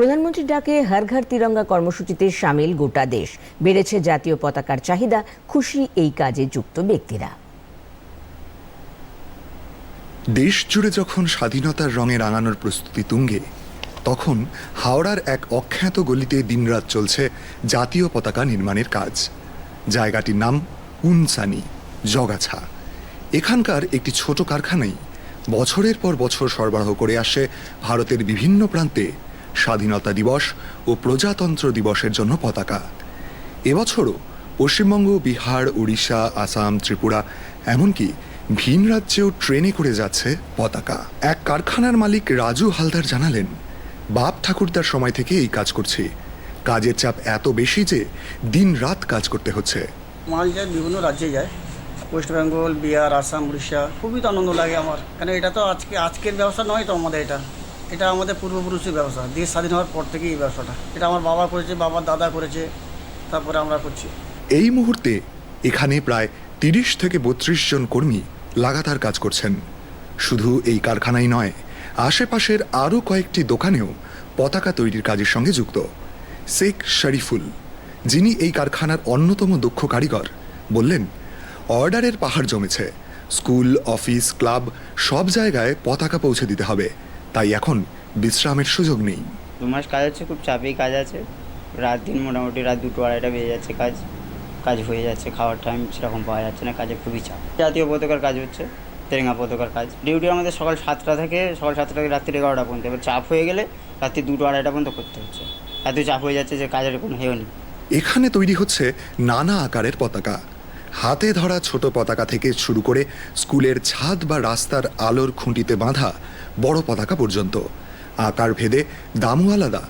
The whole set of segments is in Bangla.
প্রধানমন্ত্রীর ডাকে হর ঘর তিরঙ্গা কর্মসূচিতে সামিল গোটা দেশ। বেড়েছে জাতীয় পতাকার চাহিদা, খুশি এই কাজে যুক্ত ব্যক্তিরা। দেশ জুড়ে যখন স্বাধীনতার রঙে রাঙানোর প্রস্তুতি তুঙ্গে, তখন হাওড়ার এক অখ্যাত গলিতে দিনরাত চলছে জাতীয় পতাকা নির্মাণের কাজ। জায়গাটির নাম উনসানি, জগাছা। এখানকার একটি ছোট কারখানাই বছরের পর বছর সরবরাহ করে আসে ভারতের বিভিন্ন প্রান্তে। স্বাধীনতা দিবস ও প্রজাতন্ত্র দিবসের জন্য পতাকা। এবছরও পশ্চিমবঙ্গ, বিহার, উড়িষ্যা, আসাম, ত্রিপুরা, এমনকি ভিন রাজ্যেও ট্রেনে করে যাচ্ছে পতাকা। এক কারখানার মালিক রাজু হালদার জানালেন, বাপ ঠাকুরদার সময় থেকে এই কাজ করছি। কাজের চাপ এত বেশি যে দিন রাত কাজ করতে হচ্ছে। মাল যায় বিভিন্ন রাজ্যে যায়। ওয়েস্ট বেঙ্গল, বিহার, আসাম, উড়িষ্যা, খুবই তো আনন্দ লাগে আমার। কেন এটা তো আজকে, আজকের ব্যবসা নয় তো আমাদের এটা। এটা আমাদের পূর্বপুরুষের ব্যবসা। দেশ স্বাধীন হওয়ার পর থেকেই এই ব্যবসাটা। এটা আমার বাবা করেছে, বাবার দাদা করেছে, তারপরে আমরা করছি। এই মুহূর্তে এখানে প্রায় তিরিশ থেকে বত্রিশ জন কর্মী লাগাতার কাজ করছেন। শুধু এই কারখানাই নয়, আশেপাশের আরও কয়েকটি দোকানেও পতাকা তৈরির কাজের সঙ্গে যুক্ত। শেখ শরীফুল, যিনি এই কারখানার অন্যতম দক্ষ কারিগর, বললেন, অর্ডারের পাহাড় জমেছে। স্কুল, অফিস, ক্লাব সব জায়গায় পতাকা পৌঁছে দিতে হবে। তাই এখন বিশ্রামের সুযোগ নেই। দু মাস কাজ আছে খুব চাপেই কাজ আছে। রাত দিন মোটামুটি রাত দুটো আড়াইটা বেজে যাচ্ছে কাজ। কাজ হয়ে যাচ্ছে খাওয়ার টাইম সেরকম পাওয়া যাচ্ছে না কাজে খুবই চাপ। জাতীয় পতাকার কাজ হচ্ছে তেরেঙ্গা পতাকার কাজ। ডিউটি আমাদের সকাল সাতটা থেকে সকাল সাতটা থেকে রাত্রি এগারোটা পর্যন্ত। এবার চাপ হয়ে গেলে রাত্রি দুটো আড়াইটা পর্যন্ত করতে হচ্ছে। এত চাপ হয়ে যাচ্ছে যে কাজের কোনো হেও নেই। এখানে তৈরি হচ্ছে নানা আকারের পতাকা। হাতে ধরা ছোট পতাকা থেকে শুরু করে স্কুলের ছাদ বা রাস্তার আলোর খুঁটিতে বাঁধা বড় পতাকা পর্যন্ত। আকার ভেদে দামও আলাদা।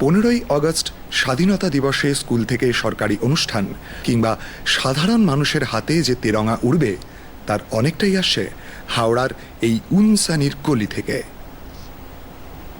পনেরোই আগস্ট স্বাধীনতা দিবসে স্কুল থেকে সরকারি অনুষ্ঠান কিংবা সাধারণ মানুষের হাতে যে তেরঙা উড়বে, তার অনেকটাই আসে হাওড়ার এই উনসানির কলি থেকে।